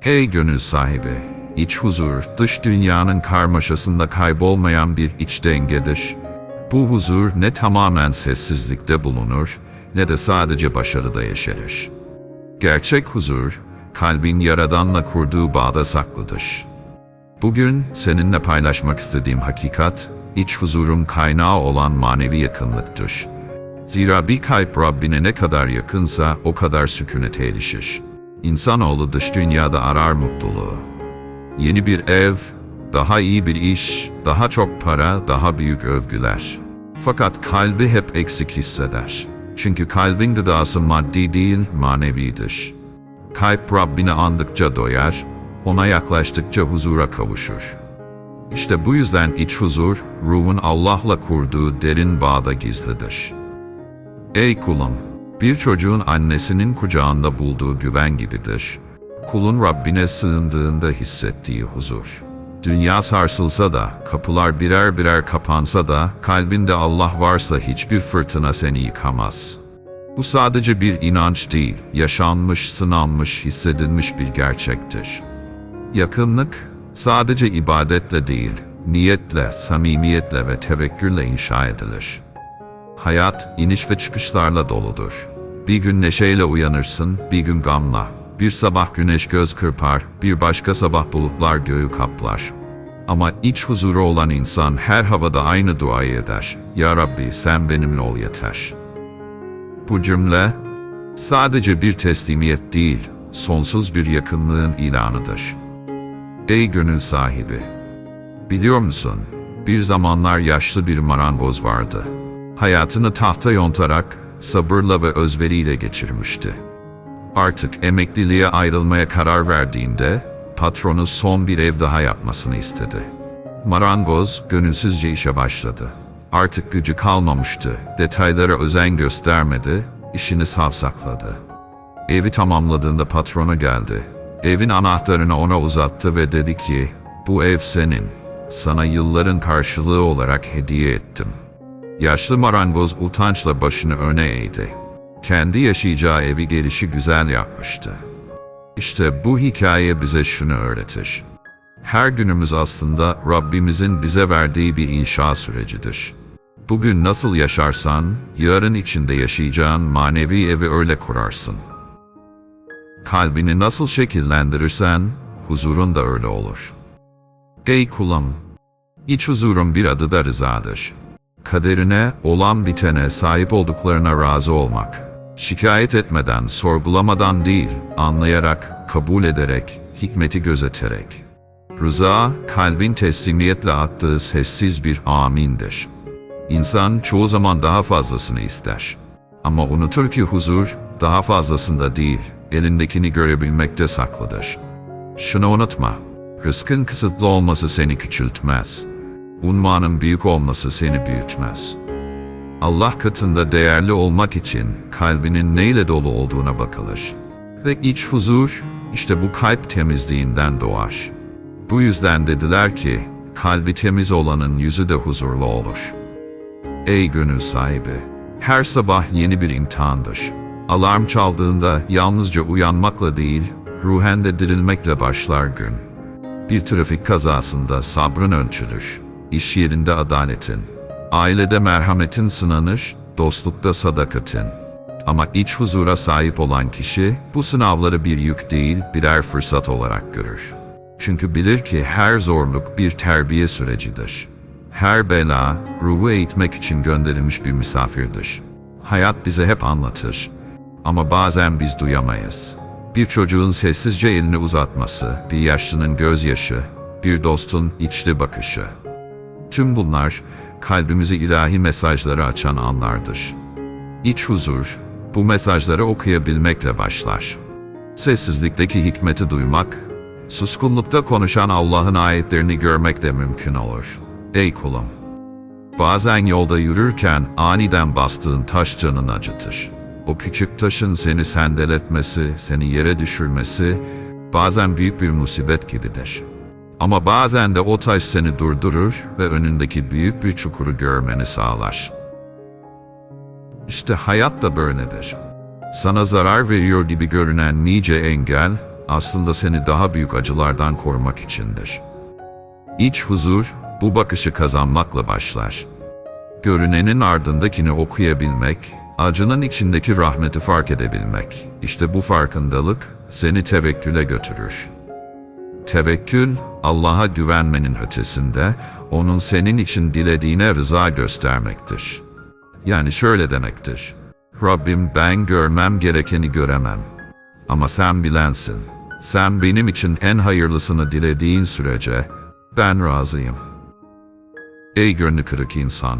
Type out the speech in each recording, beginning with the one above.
Hey gönül sahibi, iç huzur, dış dünyanın karmaşasında kaybolmayan bir iç dengedir. Bu huzur ne tamamen sessizlikte bulunur, ne de sadece başarıda yaşarır. Gerçek huzur, kalbin yaradanla kurduğu bağda saklıdır. Bugün seninle paylaşmak istediğim hakikat, iç huzurun kaynağı olan manevi yakınlıktır. Zira bir kalp Rabbine ne kadar yakınsa o kadar sükunete erişir. İnsanoğlu dış dünyada arar mutluluğu. Yeni bir ev, daha iyi bir iş, daha çok para, daha büyük övgüler. Fakat kalbi hep eksik hisseder. Çünkü kalbin gıdası maddi değil, manevidir. Kalp Rabbini andıkça doyar, ona yaklaştıkça huzura kavuşur. İşte bu yüzden iç huzur, ruhun Allah'la kurduğu derin bağda gizlidir. Ey kulum! Bir çocuğun annesinin kucağında bulduğu güven gibidir. Kulun Rabbine sığındığında hissettiği huzur. Dünya sarsılsa da, kapılar birer birer kapansa da, kalbinde Allah varsa hiçbir fırtına seni yıkamaz. Bu sadece bir inanç değil, yaşanmış, sınanmış, hissedilmiş bir gerçektir. Yakınlık, sadece ibadetle değil, niyetle, samimiyetle ve tevekkürle inşa edilir. Hayat iniş ve çıkışlarla doludur. Bir gün neşeyle uyanırsın, bir gün gamla. Bir sabah güneş göz kırpar, bir başka sabah bulutlar göğü kaplar. Ama iç huzuru olan insan her havada aynı duayı eder. Ya Rabbi sen benimle ol yeter. Bu cümle sadece bir teslimiyet değil, sonsuz bir yakınlığın ilanıdır. Ey gönül sahibi! Biliyor musun, bir zamanlar yaşlı bir marangoz vardı. Hayatını tahta yontarak, sabırla ve özveriyle geçirmişti. Artık emekliliğe ayrılmaya karar verdiğinde, patronu son bir ev daha yapmasını istedi. Marangoz, gönülsüzce işe başladı. Artık gücü kalmamıştı, detaylara özen göstermedi, işini savsakladı. Evi tamamladığında patrona geldi. Evin anahtarını ona uzattı ve dedi ki, bu ev senin, sana yılların karşılığı olarak hediye ettim. Yaşlı marangoz utançla başını öne eğdi. Kendi yaşayacağı evi gelişi güzel yapmıştı. İşte bu hikaye bize şunu öğretir. Her günümüz aslında Rabbimizin bize verdiği bir inşa sürecidir. Bugün nasıl yaşarsan, yarın içinde yaşayacağın manevi evi öyle kurarsın. Kalbini nasıl şekillendirirsen, huzurun da öyle olur. Ey kulum, iç huzurun bir adı da rızadır. Kaderine, olan bitene sahip olduklarına razı olmak. Şikayet etmeden, sorgulamadan değil, anlayarak, kabul ederek, hikmeti gözeterek. Rıza, kalbin teslimiyetle attığı sessiz bir amindir. İnsan çoğu zaman daha fazlasını ister. Ama unutur ki huzur, daha fazlasında değil, elindekini görebilmekte saklıdır. Şunu unutma, rızkın kısıtlı olması seni küçültmez. Unvanın büyük olması seni büyütmez. Allah katında değerli olmak için kalbinin neyle dolu olduğuna bakılır. Ve iç huzur, işte bu kalp temizliğinden doğar. Bu yüzden dediler ki, kalbi temiz olanın yüzü de huzurlu olur. Ey gönül sahibi! Her sabah yeni bir imtihandır. Alarm çaldığında yalnızca uyanmakla değil, ruhen dirilmekle başlar gün. Bir trafik kazasında sabrın ölçülür. İş yerinde adaletin. Ailede merhametin sınanır, dostlukta sadakatin. Ama iç huzura sahip olan kişi bu sınavları bir yük değil birer fırsat olarak görür. Çünkü bilir ki her zorluk bir terbiye sürecidir. Her bela, ruhu eğitmek için gönderilmiş bir misafirdir. Hayat bize hep anlatır. Ama bazen biz duyamayız. Bir çocuğun sessizce elini uzatması, bir yaşlının gözyaşı, bir dostun içli bakışı. Tüm bunlar kalbimize ilahi mesajları açan anlardır. İç huzur, bu mesajları okuyabilmekle başlar. Sessizlikteki hikmeti duymak, suskunlukta konuşan Allah'ın ayetlerini görmek de mümkün olur. Ey kulum! Bazen yolda yürürken aniden bastığın taş canını acıtır. O küçük taşın seni sendeletmesi, seni yere düşürmesi bazen büyük bir musibet gibidir. Ama bazen de o taş seni durdurur ve önündeki büyük bir çukuru görmeni sağlar. İşte hayat da böyledir. Sana zarar veriyor gibi görünen nice engel, aslında seni daha büyük acılardan korumak içindir. İç huzur bu bakışı kazanmakla başlar. Görünenin ardındakini okuyabilmek, acının içindeki rahmeti fark edebilmek. İşte bu farkındalık seni tevekküle götürür. Tevekkül, Allah'a güvenmenin ötesinde, onun senin için dilediğine rıza göstermektir. Yani şöyle demektir. Rabbim ben görmem gerekeni göremem. Ama sen bilensin. Sen benim için en hayırlısını dilediğin sürece ben razıyım. Ey gönlü kırık insan!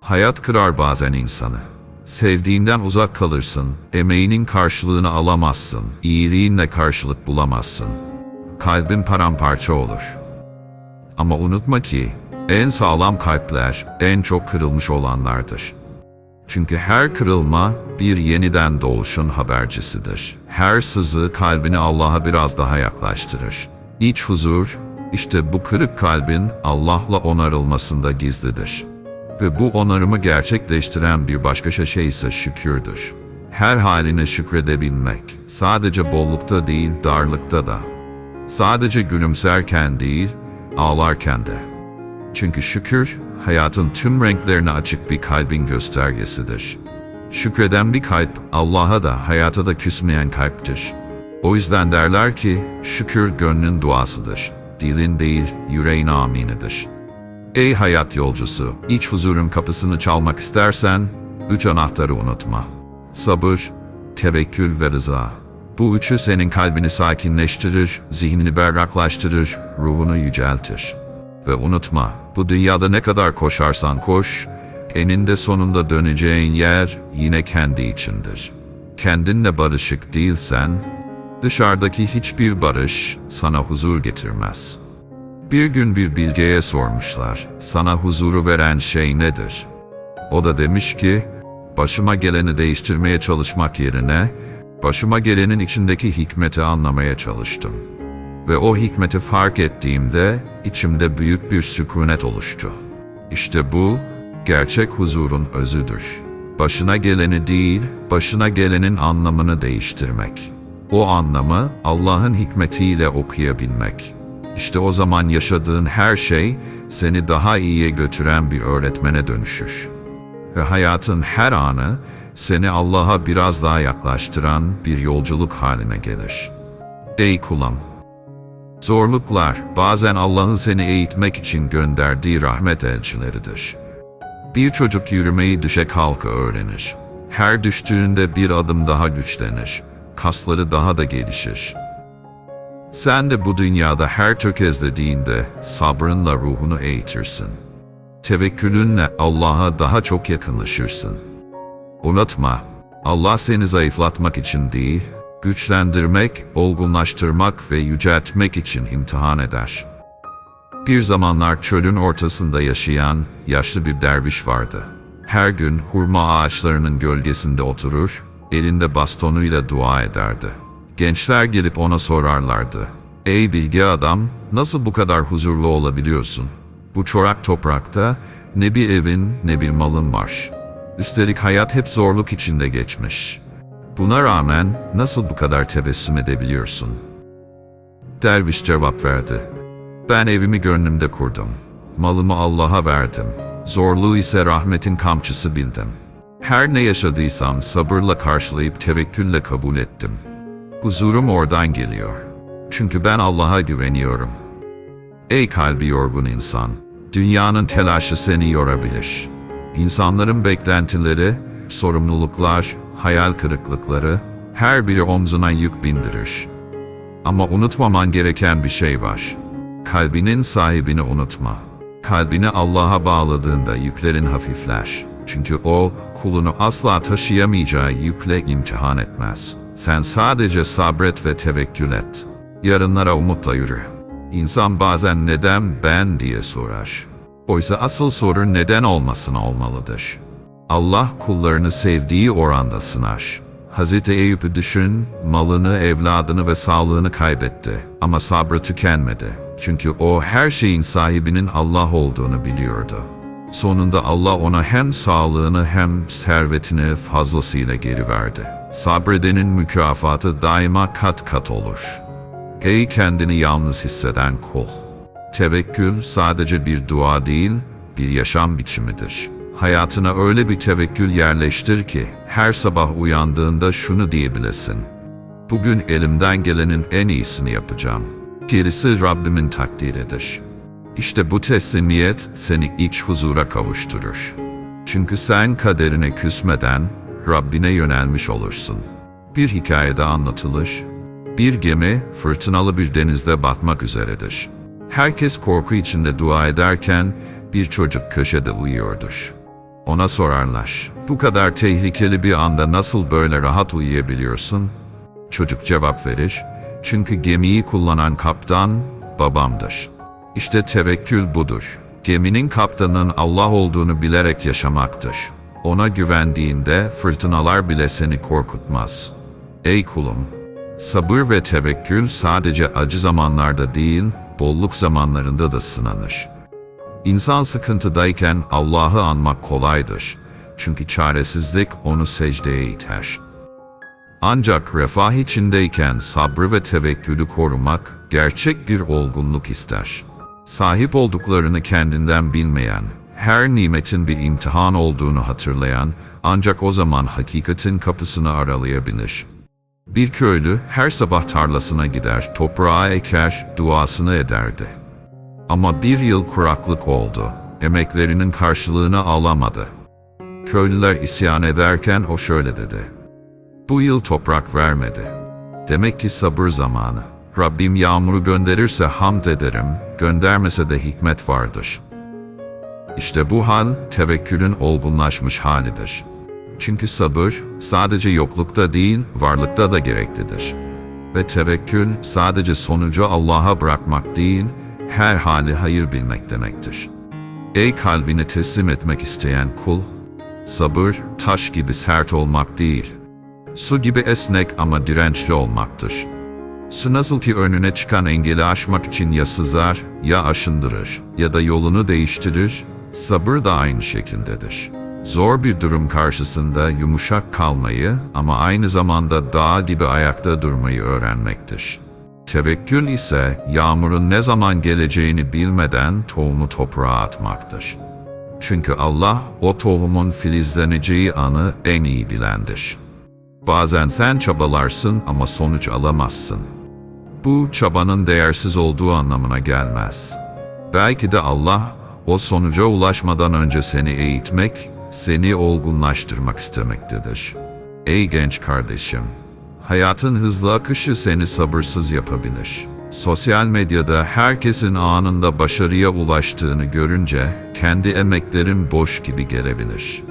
Hayat kırar bazen insanı. Sevdiğinden uzak kalırsın, emeğinin karşılığını alamazsın, iyiliğinle karşılık bulamazsın. Kalbin paramparça olur. Ama unutma ki, en sağlam kalpler en çok kırılmış olanlardır. Çünkü her kırılma bir yeniden doğuşun habercisidir. Her sızı kalbini Allah'a biraz daha yaklaştırır. İç huzur, işte bu kırık kalbin Allah'la onarılmasında gizlidir. Ve bu onarımı gerçekleştiren bir başka şey ise şükürdür. Her haline şükredebilmek, sadece bollukta değil darlıkta da. Sadece gülümserken değil, ağlarken de. Çünkü şükür, hayatın tüm renklerine açık bir kalbin göstergesidir. Şükreden bir kalp, Allah'a da hayata da küsmeyen kalptir. O yüzden derler ki, şükür gönlün duasıdır. Dilin değil, yüreğin aminidir. Ey hayat yolcusu, iç huzurun kapısını çalmak istersen, üç anahtarı unutma. Sabır, tevekkül ve rıza. Bu üçü senin kalbini sakinleştirir, zihnini berraklaştırır, ruhunu yüceltir. Ve unutma, bu dünyada ne kadar koşarsan koş, eninde sonunda döneceğin yer yine kendi içindir. Kendinle barışık değilsen, dışarıdaki hiçbir barış sana huzur getirmez. Bir gün bir bilgeye sormuşlar, sana huzuru veren şey nedir? O da demiş ki, başıma geleni değiştirmeye çalışmak yerine, başıma gelenin içindeki hikmeti anlamaya çalıştım. Ve o hikmeti fark ettiğimde içimde büyük bir sükunet oluştu. İşte bu, gerçek huzurun özüdür. Başına geleni değil, başına gelenin anlamını değiştirmek. O anlamı Allah'ın hikmetiyle okuyabilmek. İşte o zaman yaşadığın her şey seni daha iyiye götüren bir öğretmene dönüşür. Ve hayatın her anı seni Allah'a biraz daha yaklaştıran bir yolculuk haline gelir. Ey kulum! Zorluklar bazen Allah'ın seni eğitmek için gönderdiği rahmet elçileridir. Bir çocuk yürümeyi düşe kalka öğrenir. Her düştüğünde bir adım daha güçlenir. Kasları daha da gelişir. Sen de bu dünyada her tökezlediğinde sabrınla ruhunu eğitirsin. Tevekkülünle Allah'a daha çok yakınlaşırsın. Unutma, Allah seni zayıflatmak için değil, güçlendirmek, olgunlaştırmak ve yüceltmek için imtihan eder. Bir zamanlar çölün ortasında yaşayan yaşlı bir derviş vardı. Her gün hurma ağaçlarının gölgesinde oturur, elinde bastonuyla dua ederdi. Gençler gelip ona sorarlardı. Ey bilgi adam, nasıl bu kadar huzurlu olabiliyorsun? Bu çorak toprakta ne bir evin ne bir malın var. Üstelik hayat hep zorluk içinde geçmiş. Buna rağmen nasıl bu kadar tebessüm edebiliyorsun? Derviş cevap verdi. Ben evimi gönlümde kurdum. Malımı Allah'a verdim. Zorluğu ise rahmetin kamçısı bildim. Her ne yaşadıysam sabırla karşılayıp tevekkülle kabul ettim. Huzurum oradan geliyor. Çünkü ben Allah'a güveniyorum. Ey kalbi yorgun insan, dünyanın telaşı seni yorabilir. İnsanların beklentileri, sorumluluklar, hayal kırıklıkları, her biri omzuna yük bindirir. Ama unutmaman gereken bir şey var. Kalbinin sahibini unutma. Kalbini Allah'a bağladığında yüklerin hafifler. Çünkü o, kulunu asla taşıyamayacağı yükle imtihan etmez. Sen sadece sabret ve tevekkül et. Yarınlara umutla yürü. İnsan bazen neden ben diye sorar. Oysa asıl soru neden olmasın olmalıdır. Allah kullarını sevdiği oranda sınar. Hz. Eyüp'ü düşün, malını, evladını ve sağlığını kaybetti. Ama sabrı tükenmedi. Çünkü o her şeyin sahibinin Allah olduğunu biliyordu. Sonunda Allah ona hem sağlığını hem servetini fazlasıyla geri verdi. Sabredenin mükafatı daima kat kat olur. Ey kendini yalnız hisseden kul. Tevekkül sadece bir dua değil, bir yaşam biçimidir. Hayatına öyle bir tevekkül yerleştir ki her sabah uyandığında şunu diyebilesin. Bugün elimden gelenin en iyisini yapacağım. Gerisi Rabbimin takdiridir. İşte bu teslimiyet seni iç huzura kavuşturur. Çünkü sen kaderine küsmeden Rabbine yönelmiş olursun. Bir hikayede anlatılır. Bir gemi fırtınalı bir denizde batmak üzeredir. Herkes korku içinde dua ederken bir çocuk köşede uyuyordur. Ona sorarlar. Bu kadar tehlikeli bir anda nasıl böyle rahat uyuyabiliyorsun? Çocuk cevap verir. Çünkü gemiyi kullanan kaptan babamdır. İşte tevekkül budur. Geminin kaptanın Allah olduğunu bilerek yaşamaktır. Ona güvendiğinde fırtınalar bile seni korkutmaz. Ey kulum! Sabır ve tevekkül sadece acı zamanlarda değil, bolluk zamanlarında da sınanır. İnsan sıkıntıdayken Allah'ı anmak kolaydır. Çünkü çaresizlik onu secdeye iter. Ancak refah içindeyken sabrı ve tevekkülü korumak gerçek bir olgunluk ister. Sahip olduklarını kendinden bilmeyen, her nimetin bir imtihan olduğunu hatırlayan ancak o zaman hakikatin kapısını aralayabilir. Bir köylü her sabah tarlasına gider, toprağa eker, duasını ederdi. Ama bir yıl kuraklık oldu. Emeklerinin karşılığını alamadı. Köylüler isyan ederken o şöyle dedi. Bu yıl toprak vermedi. Demek ki sabır zamanı. Rabbim yağmuru gönderirse hamd ederim, göndermese de hikmet vardır. İşte bu hal tevekkülün olgunlaşmış halidir. Çünkü sabır sadece yoklukta değil, varlıkta da gereklidir. Ve tevekkül sadece sonucu Allah'a bırakmak değil, her hali hayır bilmek demektir. Ey kalbini teslim etmek isteyen kul, sabır taş gibi sert olmak değil, su gibi esnek ama dirençli olmaktır. Su nasıl ki önüne çıkan engeli aşmak için ya sızar, ya aşındırır, ya da yolunu değiştirir, sabır da aynı şekildedir. Zor bir durum karşısında yumuşak kalmayı ama aynı zamanda dağ gibi ayakta durmayı öğrenmektir. Tevekkül ise yağmurun ne zaman geleceğini bilmeden tohumu toprağa atmaktır. Çünkü Allah o tohumun filizleneceği anı en iyi bilendir. Bazen sen çabalarsın ama sonuç alamazsın. Bu çabanın değersiz olduğu anlamına gelmez. Belki de Allah o sonuca ulaşmadan önce seni eğitmek, seni olgunlaştırmak istemektedir. Ey genç kardeşim, hayatın hızlı akışı seni sabırsız yapabilir. Sosyal medyada herkesin anında başarıya ulaştığını görünce kendi emeklerin boş gibi gelebilir.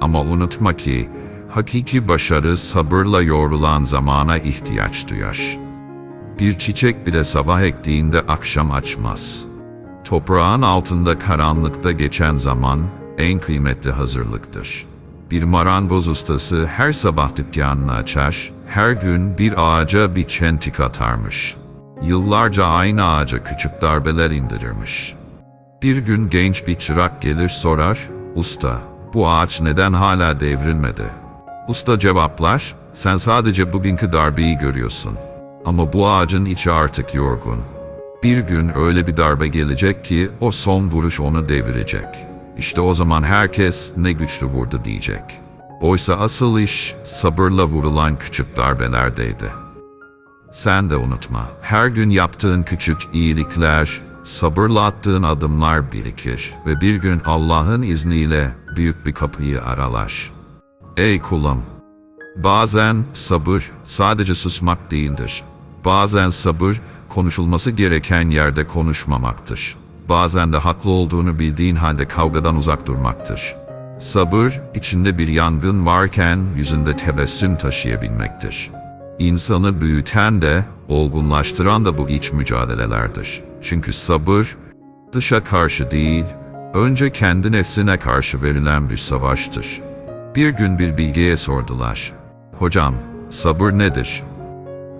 Ama unutma ki hakiki başarı sabırla yoğrulan zamana ihtiyaç duyar. Bir çiçek bile sabah ektiğinde akşam açmaz. Toprağın altında karanlıkta geçen zaman en kıymetli hazırlıktır. Bir marangoz ustası her sabah dükkanını açar, her gün bir ağaca bir çentik atarmış. Yıllarca aynı ağaca küçük darbeler indirirmiş. Bir gün genç bir çırak gelir sorar, usta bu ağaç neden hala devrilmedi? Usta cevaplar, sen sadece bugünkü darbeyi görüyorsun. Ama bu ağacın içi artık yorgun. Bir gün öyle bir darbe gelecek ki o son vuruş onu devirecek. İşte o zaman herkes ne güçlü vurdu diyecek. Oysa asıl iş sabırla vurulan küçük darbelerdeydi. Sen de unutma, her gün yaptığın küçük iyilikler, sabırla attığın adımlar birikir ve bir gün Allah'ın izniyle büyük bir kapıyı aralar. Ey kulum! Bazen sabır sadece susmak değildir. Bazen sabır konuşulması gereken yerde konuşmamaktır. Bazen de haklı olduğunu bildiğin halde kavgadan uzak durmaktır. Sabır, içinde bir yangın varken yüzünde tebessüm taşıyabilmektir. İnsanı büyüten de, olgunlaştıran da bu iç mücadelelerdir. Çünkü sabır, dışa karşı değil, önce kendi nefsine karşı verilen bir savaştır. Bir gün bir bilgiye sordular. Hocam, sabır nedir?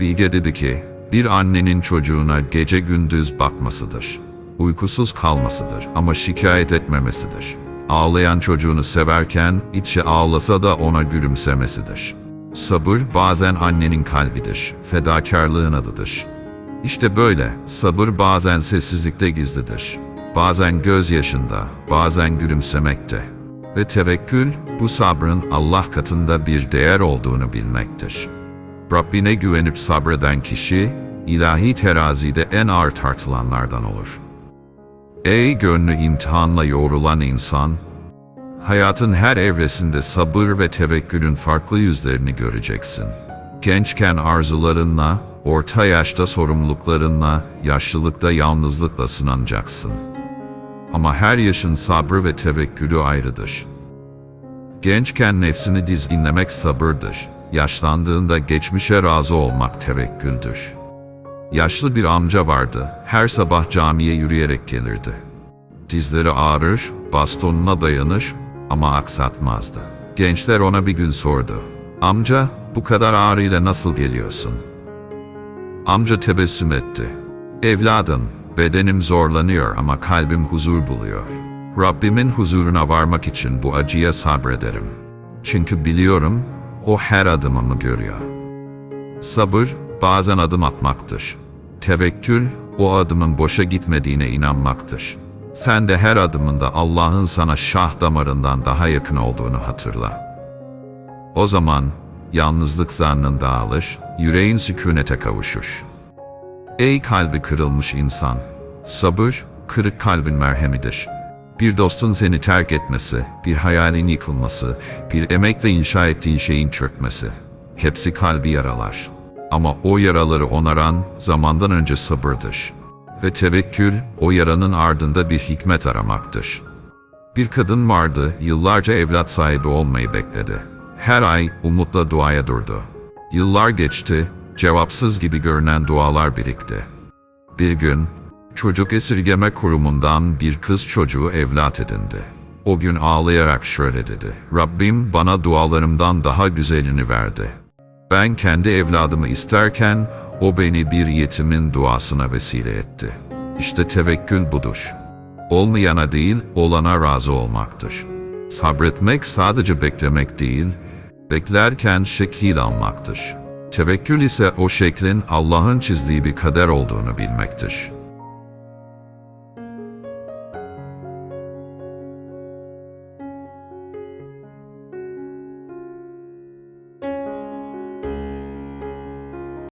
Bilge dedi ki, bir annenin çocuğuna gece gündüz bakmasıdır. Uykusuz kalmasıdır ama şikayet etmemesidir. Ağlayan çocuğunu severken içi ağlasa da ona gülümsemesidir. Sabır bazen annenin kalbidir, fedakarlığın adıdır. İşte böyle, sabır bazen sessizlikte gizlidir. Bazen gözyaşında, bazen gülümsemekte. Ve tevekkül, bu sabrın Allah katında bir değer olduğunu bilmektir. Rabbine güvenip sabreden kişi, ilahi terazide en ağır tartılanlardan olur. Ey gönlü imtihanla yoğrulan insan, hayatın her evresinde sabır ve tevekkülün farklı yüzlerini göreceksin. Gençken arzularınla, orta yaşta sorumluluklarınla, yaşlılıkta yalnızlıkla sınanacaksın. Ama her yaşın sabrı ve tevekkülü ayrıdır. Gençken nefsini dizginlemek sabırdır. Yaşlandığında geçmişe razı olmak tevekküldür. Yaşlı bir amca vardı. Her sabah camiye yürüyerek gelirdi. Dizleri ağrır, bastonuna dayanır ama aksatmazdı. Gençler ona bir gün sordu. Amca, bu kadar ağrıyla nasıl geliyorsun? Amca tebessüm etti. Evladım, bedenim zorlanıyor ama kalbim huzur buluyor. Rabbimin huzuruna varmak için bu acıya sabrederim. Çünkü biliyorum, o her adımımı görüyor. Sabır, bazen adım atmaktır. Tevekkül, o adımın boşa gitmediğine inanmaktır. Sen de her adımında Allah'ın sana şah damarından daha yakın olduğunu hatırla. O zaman yalnızlık zannın dağılır, yüreğin sükunete kavuşur. Ey kalbi kırılmış insan! Sabır, kırık kalbin merhemidir. Bir dostun seni terk etmesi, bir hayalin yıkılması, bir emekle inşa ettiğin şeyin çökmesi. Hepsi kalbi yaralar. Ama o yaraları onaran zamandan önce sabırdır. Ve tevekkül, o yaranın ardında bir hikmet aramaktır. Bir kadın vardı, yıllarca evlat sahibi olmayı bekledi. Her ay umutla duaya durdu. Yıllar geçti, cevapsız gibi görünen dualar birikti. Bir gün, çocuk esirgeme kurumundan bir kız çocuğu evlat edindi. O gün ağlayarak şöyle dedi. Rabbim bana dualarımdan daha güzelini verdi. Ben kendi evladımı isterken, o beni bir yetimin duasına vesile etti. İşte tevekkül budur. Olmayana değil, olana razı olmaktır. Sabretmek sadece beklemek değil, beklerken şekil almaktır. Tevekkül ise o şeklin Allah'ın çizdiği bir kader olduğunu bilmektir.